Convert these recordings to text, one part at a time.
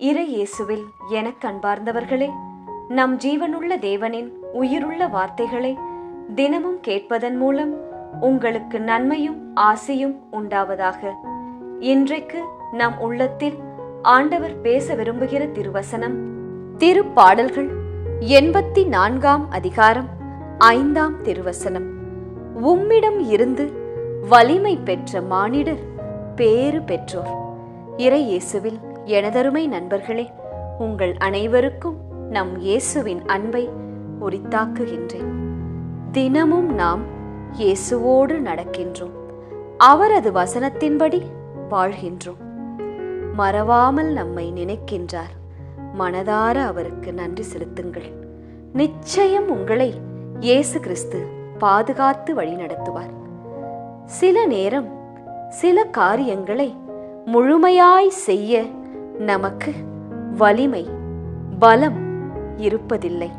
இறை இயேசுவில் எனக் கண்பார்ந்தவர்களே நம் ஜீவனுள்ள தேவனின் உயிருள்ள வார்த்தைகளை தினமும் கேட்பதன் மூலம் உங்களுக்கு நன்மையும் ஆசையும் உண்டாவதாக. இன்றைக்கு நம் உள்ளத்தில் ஆண்டவர் பேச விரும்புகிற திருவசனம் திருப்பாடல்கள் எண்பத்தி நான்காம் அதிகாரம் ஐந்தாம் திருவசனம். உம்மிடம் இருந்து வலிமை பெற்ற மானிடர் பேறு பெற்றோர். இறை இயேசுவில் எனதருமை நண்பர்களே உங்கள் அனைவருக்கும் நம் இயேசுவின் அன்பை உரித்தாக்குகின்றேன். தினமும் நாம் இயேசுவோடு நடக்கின்றோம். அவரது வசனத்தின்படி வாழ்கின்றோம். மறவாமல் நம்மை நினைக்கின்றார். மனதார அவருக்கு நன்றி செலுத்துங்கள். நிச்சயம் உங்களை இயேசு கிறிஸ்து பாதுகாத்து வழிநடத்துவார் சில நேரம் சில காரியங்களை முழுமையாய் செய்ய நமக்கு வலிமை பலம் இருப்பதில்லை.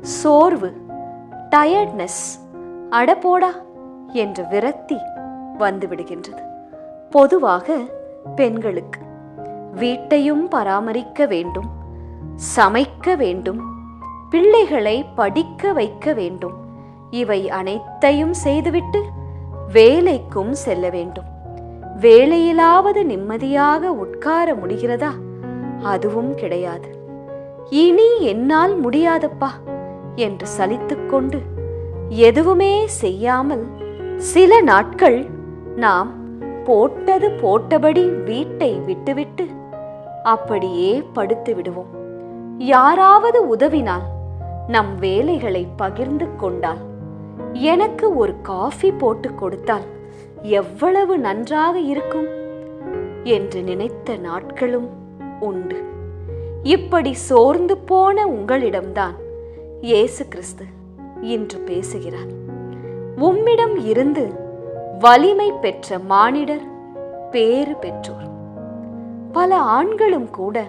சோர்வு டயர்ட்னஸ் அடப்போடா என்ற விரக்தி வந்துவிடுகின்றது. பொதுவாக பெண்களுக்கு வீட்டையும் பராமரிக்க வேண்டும் சமைக்க வேண்டும் பிள்ளைகளை படிக்க வைக்க வேண்டும். இவை அனைத்தையும் செய்துவிட்டு வேலைக்கும் செல்ல வேண்டும். வேலையிலாவது நிம்மதியாக உட்கார முடிகிறதா? அதுவும் கிடையாது. இனி என்னால் முடியாதப்பா என்று சலித்துக்கொண்டு எதுவுமே செய்யாமல் சில நாட்கள் நாம் போட்டது போட்டபடி வீட்டை விட்டுவிட்டு அப்படியே படுத்து விடுவோம். யாராவது உதவினால் நம் வேலைகளை பகிர்ந்து கொண்டால் எனக்கு ஒரு காஃபி போட்டு கொடுத்தால் எவ்வளவு நன்றாக இருக்கும் என்று நினைத்த நாட்களும் உண்டு. இப்படி சோர்ந்து போன உங்களிடம்தான் இயேசு கிறிஸ்து இன்று பேசுகிறார். உம்மிடம் இருந்து வலிமை பெற்ற மானிடர் பேறு பெற்றோர். பல ஆண்களும் கூட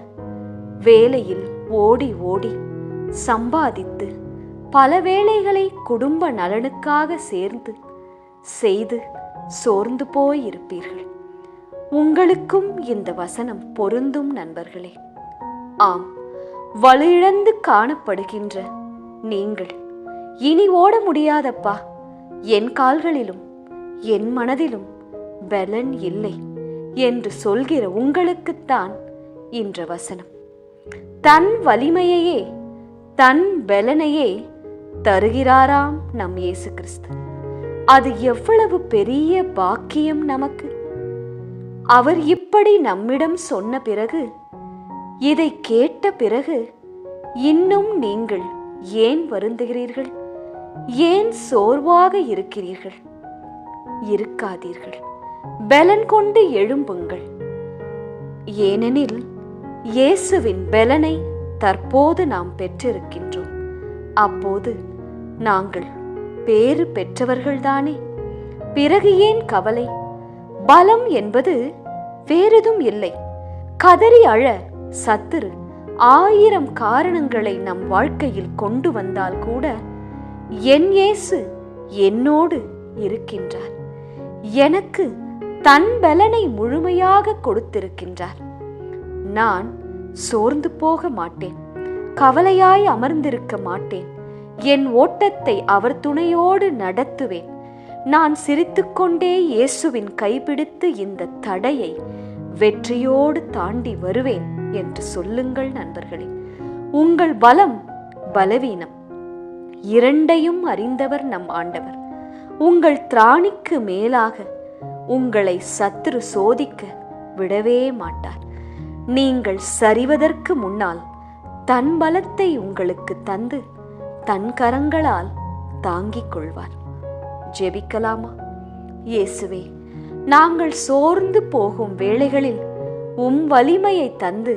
வேலையில் ஓடி ஓடி சம்பாதித்து பல வேலைகளை குடும்ப நலனுக்காக சேர்ந்து செய்து சோர்ந்து போயிருப்பீர்கள். உங்களுக்கும் இந்த வசனம் பொருந்தும் நண்பர்களே. ஆம் வலுயிழந்து காணப்படுகின்ற நீங்கள். இனி ஓட முடியாதப்பா. என் கால்களிலும் என் மனதிலும் பலன் இல்லை என்று சொல்கிற உங்களுக்குத்தான் இன்ற வசனம். தன் வலிமையையே தன் பலனையே தருகிறாராம் நம் இயேசு கிறிஸ்து. அது எவ்வளவு பெரிய பாக்கியம் நமக்கு? அவர் இப்படி நம்மிடம் சொன்ன பிறகு இதை கேட்ட பிறகு இன்னும் நீங்கள் ஏன் வருந்துகிறீர்கள்? ஏன் சோர்வாக இருக்கிறீர்கள்? இருக்காதீர்கள். பலன் கொண்டு எழும்புங்கள். ஏனெனில் இயேசுவின் பலனை தற்போது நாம் பெற்றிருக்கின்றோம். அப்போது நாங்கள் பேறு பெற்றவர்கள்தானே? பிறகு ஏன் கவலை? பலம் என்பது வேறெதும் இல்லை. கதறி அழ சத்துரு ஆயிரம் காரணங்களை நம் வாழ்க்கையில் கொண்டு வந்தால் கூட என் இயேசு என்னோடு இருக்கின்றார். எனக்கு தன் பலனை முழுமையாக கொடுத்திருக்கின்றார். நான் சோர்ந்து போக மாட்டேன். கவலையாய் அமர்ந்திருக்க மாட்டேன். என் ஓட்டத்தை அவர் துணையோடு நடத்துவேன். நான் சிரித்துக்கொண்டே இயேசுவின் கைப்பிடித்து இந்த தடையை வெற்றியோடு தாண்டி வருவேன் என்று சொல்லுங்கள் நண்பர்களே. உங்கள் பலம் பலவீனம். இரண்டையும் அறிந்தவர் நம் ஆண்டவர். உங்கள் திராணிக்கு மேலாக உங்களை சத்துரு சோதிக்க விடவே மாட்டார். நீங்கள் சரிவதற்கு முன்னால் தன் பலத்தை உங்களுக்கு தந்து தன் கரங்களால் தாங்கிக் கொள்வார். ஜெபிக்கலாமா? இயேசுவே நாங்கள் சோர்ந்து போகும் வேளைகளில் உம் வலிமையை தந்து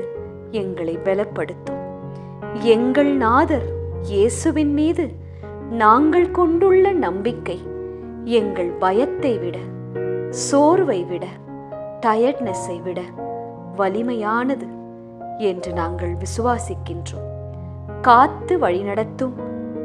எங்களை பலப்படுத்தும். எங்கள் நாதர் இயேசுவின் மீது நாங்கள் கொண்டுள்ள நம்பிக்கை எங்கள் பயத்தை விட சோர்வை விட டயர்ட்னஸை விட வலிமையானது என்று நாங்கள் விசுவாசிக்கின்றோம். காத்து வழிநடத்தும்